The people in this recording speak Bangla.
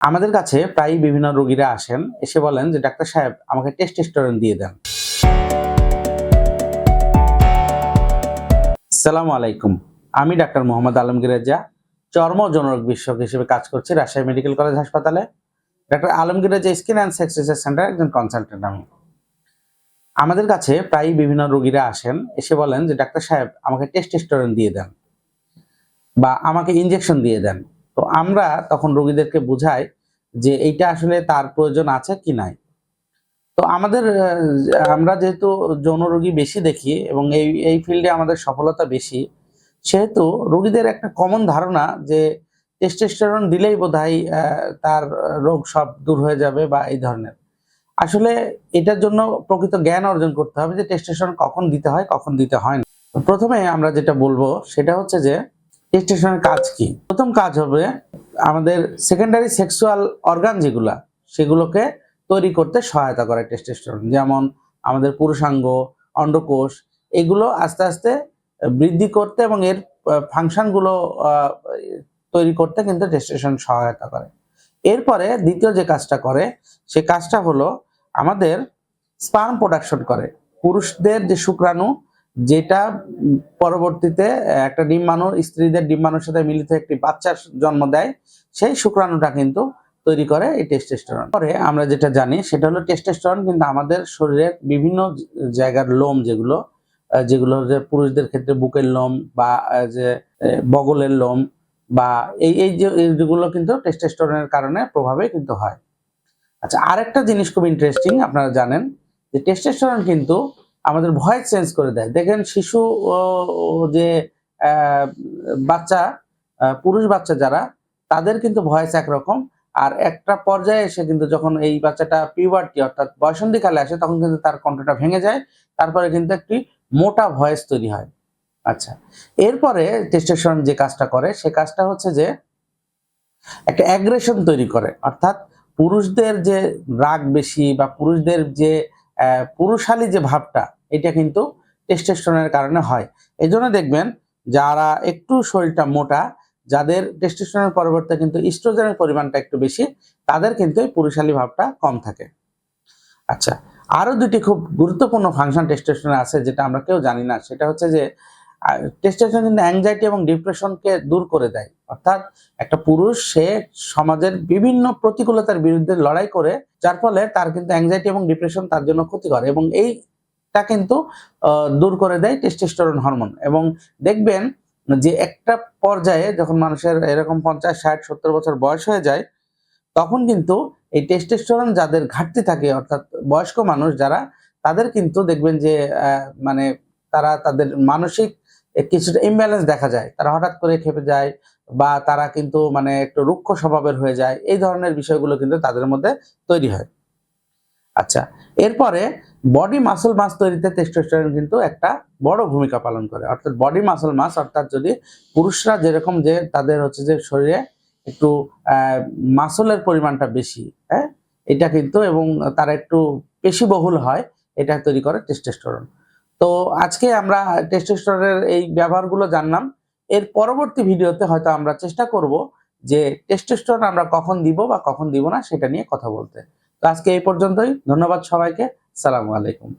আমাদের কাছে প্রায়ই বিভিন্ন রোগীরা আসেন, এসে বলেন যে, ডাক্তার সাহেব, আমাকে টেস্ট টেস্টোস্টেরন দিয়ে দেন। সালামু আলাইকুম। আমি ডাক্তার মোহাম্মদ আলমগীর রেজা চর্ম ও যৌনরোগ বিশেষজ্ঞ হিসেবে কাজ করছি রাজশাহী মেডিকেল কলেজ হাসপাতালে। Doctor Alamgir Raja skin and sex centre একজন কনসালটেন্ট আমি। আমাদের কাছে প্রায়ই বিভিন্ন রোগীরা আসেন, এসে বলেন যে, ডাক্তার সাহেব, আমাকে টেস্ট টেস্টোস্টেরন দিয়ে দেন বা আমাকে ইনজেকশন দিয়ে দেন। তো আমরা তখন রোগীদেরকে বুঝাই যে এইটা আসলে তার প্রয়োজন আছে কি নাই। তো আমাদের আমরা যেহেতু যৌন রোগী বেশি দেখি এবং এই এই ফিল্ডে আমাদের সফলতা বেশি সেহেতু রোগীদের একটা কমন ধারণা যে টেস্টোস্টেরন দিলেই আহ, তার রোগ সব দূর হয়ে যাবে বা এই ধরনের। আসলে এটার জন্য প্রকৃত জ্ঞান অর্জন করতে হবে যে টেস্টোস্টেরন কখন দিতে হয় কখন দিতে হয় না। প্রথমে আমরা যেটা বলব সেটা হচ্ছে যে টেস্টোস্টেরনের কাজ কি? প্রথম কাজ হবে আমাদের সেকেন্ডারি সেক্সুয়াল অর্গান যেগুলা, সেগুলোকে তৈরি করতে সহায়তা করে টেস্টোস্টেরন যেমন আমাদের পুরুষাঙ্গ, অন্ডকোষ, এগুলো আস্তে আস্তে বৃদ্ধি করতে এবং এর ফাংশনগুলো তৈরি করতে কিন্তু টেস্টোস্টেরন সহায়তা করে। এরপরে দ্বিতীয় যে কাজটা করে, সে কাজটা হলো আমাদের স্পার্ম প্রোডাকশন করে। পুরুষদের যে শুক্রাণু যেটা পরবর্তীতে একটা ডিম্বাণু স্ত্রীদের ডিম্বাণুর সাথে মিলিত একটি বাচ্চার জন্ম দেয়, সেই শুক্রাণুটা কিন্তু তৈরি করে এই টেস্টোস্টেরন পরে আমরা যেটা জানি, সেটা হলো টেস্টোস্টেরন কিন্তু আমাদের শরীরের বিভিন্ন জায়গার লোম যেগুলো যেগুলো যে পুরুষদের ক্ষেত্রে বুকের লোম বা যে বগলের লোম বা এই এই যেগুলো কিন্তু টেস্টোস্টেরনের কারণে প্রভাবে কিন্তু হয়। আচ্ছা আরেকটা জিনিস খুব ইন্টারেস্টিং আপনারা জানেন, যে টেস্টোস্টেরন কিন্তু আমাদের ভয়েস চেঞ্জ করে দেয়। দেখেন শিশু যে বাচ্চা পুরুষ বাচ্চা যারা, তাদের কিন্তু ভয়েস একরকম। আর একটা পর্যায়ে এসে কিন্তু যখন এই বাচ্চাটা পিউবার্টি অর্থাৎ বয়সন্ধিকালে আসে, তখন কিন্তু তার কণ্ঠটা ভেঙে যায়। তারপরে কিন্তু একটি মোটা ভয়েস তৈরি হয়। আচ্ছা এরপরে টেস্টোস্টেরন যে কাজটা করে, সে কাজটা হচ্ছে যে, একটা অ্যাগ্রেশন তৈরি করে। অর্থাৎ পুরুষদের যে রাগ বেশি বা পুরুষদের যে পুরুষালী যে ভাবটা, এটা কিন্তু টেস্টেস্টনের কারণে হয়। এই জন্য দেখবেন, যারা একটু শরীরটা মোটা, যাদের টেস্টেস্টনের পরিবর্তে কিন্তু ইস্ট্রোজেনের পরিমাণটা একটু বেশি, তাদের কিন্তু এই পুরুষালী ভাবটা কম থাকে। আচ্ছা আরও দুটি খুব গুরুত্বপূর্ণ ফাংশন টেস্টেস্টনে আছে, যেটা আমরা কেউ জানি না। সেটা হচ্ছে যে টেস্টোস্টেরন কিন্তু অ্যাংজাইটি এবং ডিপ্রেশনকে দূর করে দেয়। অর্থাৎ একটা পুরুষ, সে সমাজের বিভিন্ন প্রতিকূলতার বিরুদ্ধে লড়াই করে, যার ফলে তার কিন্তু অ্যাংজাইটি এবং ডিপ্রেশন তার জন্য ক্ষতিকর এবং এইটা কিন্তু দূর করে দেয় টেস্টোস্টেরন হরমোন এবং দেখবেন যে একটা পর্যায়ে যখন মানুষের এরকম পঞ্চাশ, ষাট, সত্তর বছর বয়স হয়ে যায়, তখন কিন্তু এই টেস্টোস্টেরন যাদের ঘাটতি থাকে, অর্থাৎ বয়স্ক মানুষ যারা, তাদের কিন্তু দেখবেন যে মানে তারা তাদের মানসিক কিছুটা ইমব্যালেন্স দেখা যায়। তারা হঠাৎ করে খেপে যায় বা তারা কিন্তু মানে একটু রুক্ষ স্বভাবের হয়ে যায়, এই ধরনের বিষয়গুলো কিন্তু তাদের মধ্যে তৈরি হয়। আচ্ছা এরপরে বডি মাসল মাস তৈরিতে টেস্টোস্টেরন কিন্তু একটা বড় ভূমিকা পালন করে। অর্থাৎ বডি মাসল মাস অর্থাৎ যদি পুরুষরা যেরকম যে তাদের হচ্ছে যে শরীরে একটু মাসলের পরিমাণটা বেশি হ্যাঁ এটা কিন্তু এবং তারা একটু পেশিবহুল হয়, এটা তৈরি করে টেস্টোস্টেরন তো আজকে আমরা টেস্টোস্টেরনের এই ব্যবহারগুলো জানলাম। এর পরবর্তী ভিডিওতে হয়তো আমরা চেষ্টা করব যে টেস্টোস্টেরন আমরা কখন দিব বা কখন দিব না সেটা নিয়ে কথা বলতে। তো আজকে এই পর্যন্তই। ধন্যবাদ সবাইকে। সালামু আলাইকুম।